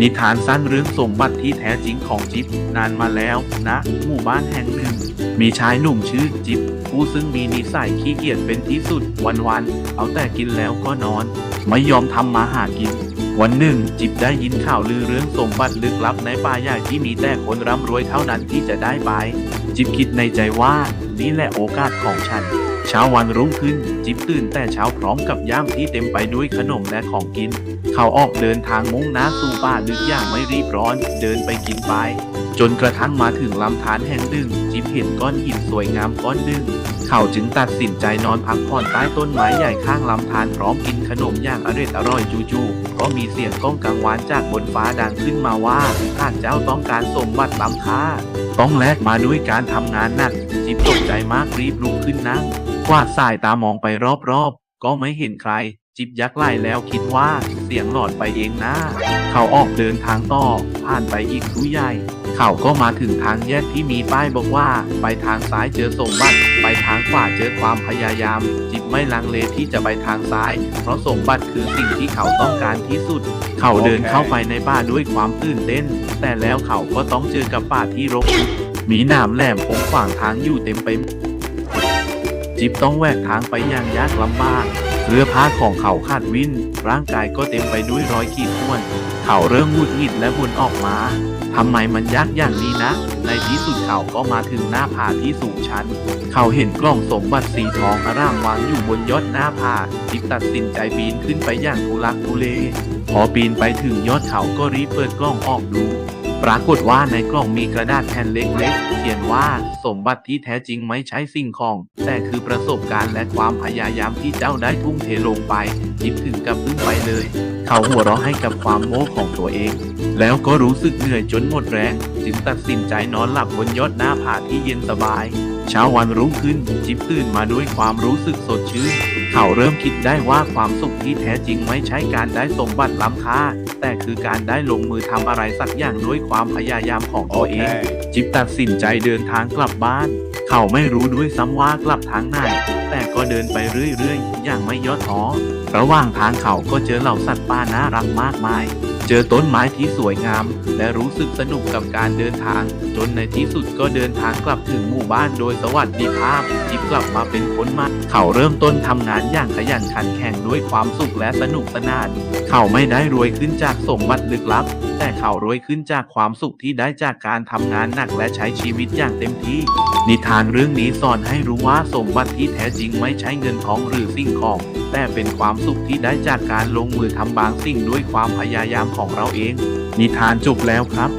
นิทานสั้นเรื่องสมบัติที่แท้จริงของจิ๊บนานมาแล้วนะ หมู่บ้านแห่งหนึ่ง มีชายหนุ่มชื่อจิ๊บผู้ซึ่งมีนิสัยขี้เกียจเป็นที่สุดวันๆเอาแต่กินแล้วก็นอน ไม่ยอมทำมาหากิน วันหนึ่ง จิบได้ยินข่าวลือเรื่องสมบัติลึกลับในป่าใหญ่ที่มีแต่คนร่ำรวยเท่านั้นที่จะได้ไป จิบคิดในใจว่านี่แหละโอกาสของฉัน เช้าวันรุ่งขึ้น จิบตื่นแต่เช้าพร้อมกับย่ามที่เต็มไปด้วยขนมและของกิน เขาออกเดินทางมุ่งหน้าสู่ป่าลึกอย่างไม่รีบร้อน เดินไปกินไป จนกระทั่งมาถึงลำธารแห่งหนึ่ง จิบเห็นก้อนหินสวยงามก้อนหนึ่ง เขาจึงตัดสินใจนอนพักผ่อนใต้ต้นไม้ใหญ่ข้างลำธารพร้อมกินขนมอย่างอร่อยอร่อยจู่ๆก็มีเสียงก้องกังวานจากบนฟ้าดังขึ้นมาว่าหาเจ้าต้องการสมบัติล้ำค่า ต้องแลกมาด้วยการทำงานหนัก จิบตกใจมากรีบลุกขึ้นนั่งกวาดสายตามองไปรอบๆ ก็ไม่เห็นใคร จิบยักไหล่แล้วคิดว่าเสียงหลอดไปเองนะ เขาออกเดินทางต่อ ผ่านไปอีกทุใหญ่ เขาก็มาถึงทางแยกที่มีป้ายบอกว่า ไปทางซ้ายเจอสมบัติ ไปทางขวาเจอความพยายาม จิบไม่ลังเลที่จะไปทางซ้าย เพราะสมบัติคือสิ่งที่เขาต้องการที่สุด เขาเดินเข้าไปในป่าด้วยความตื่นเต้น แต่แล้วเขาก็ต้องเจอกับป่าที่รกมีหนามแหลมพงขวางทางอยู่เต็มไปหมดจิบต้องแหวกทางไปอย่างยากลำบาก เสื้อผ้าของเขาขาดวิน ร่างกายก็เต็มไปด้วยรอยขีดข่วน เขาเริ่มหงุดหงิดและบ่นออกมาทำไมมันยากอย่างนี้นะ ในที่สุดเขาก็มาถึงหน้าผาที่สูงชัน เขาเห็นกล่องสมบัติสีทองอร่ามวางอยู่บนยอดหน้าผาจิบตัดสินใจปีนขึ้นไปอย่างทุลักทุเล พอปีนไปถึงยอดเขาก็รีบเปิดกล้องออกดู ปรากฏว่าในกล่องมีกระดาษแผ่นเล็กๆ เขียนว่าสมบัติที่แท้จริงไม่ใช่สิ่งของ แต่คือประสบการณ์และความพยายามที่เจ้าได้ทุ่มเทลงไปจิบถึงกับพึ่งไปเลย เขาหัวเราะให้กับความโม้ของตัวเอง แล้วก็รู้สึกเหนื่อยจนหมดแรงจึงตัดสินใจนอนหลับบนยอดหน้าผาที่เย็นสบาย เช้าวันรุ่งขึ้นจิบตื่นมาด้วยความรู้สึกสดชื่น เขาเริ่มคิดได้ว่าความสุขที่แท้จริงไม่ใช่การได้สมบัติล้ำค่า แต่คือการได้ลงมือทำอะไรสักอย่างด้วยความพยายามของตัวเอง จิบตัดสินใจเดินทางกลับบ้าน เขาไม่รู้ด้วยซ้ำว่ากลับทางไหนแต่ก็เดินไปเรื่อยๆ อย่างไม่ย่อท้อระหว่างทางเขาก็เจอเหล่าสัตว์ป่าน่ารักมากมาย เจอต้นไม้ที่สวยงาม และรู้สึกสนุกกับการเดินทาง จนในที่สุดก็เดินทางกลับถึงหมู่บ้านโดยสวัสดิภาพจิบกลับมาเป็นคนใหม่เขาเริ่มต้นทำงานอย่างขยันขันแข็งด้วยความสุขและสนุกสนาน เขาไม่ได้รวยขึ้นจากสมบัติลึกลับ แต่เขารวยขึ้นจากความสุขที่ได้จากการทำงานหนักและใช้ชีวิตอย่างเต็มที่ นิทานเรื่องนี้สอนให้รู้ว่าสมบัติที่แท้จริงไม่ใช่เงินทองหรือสิ่งของ แต่เป็นความสุขที่ได้จากการลงมือทำบางสิ่งด้วยความพยายามของเราเอง นิทานจบแล้วครับ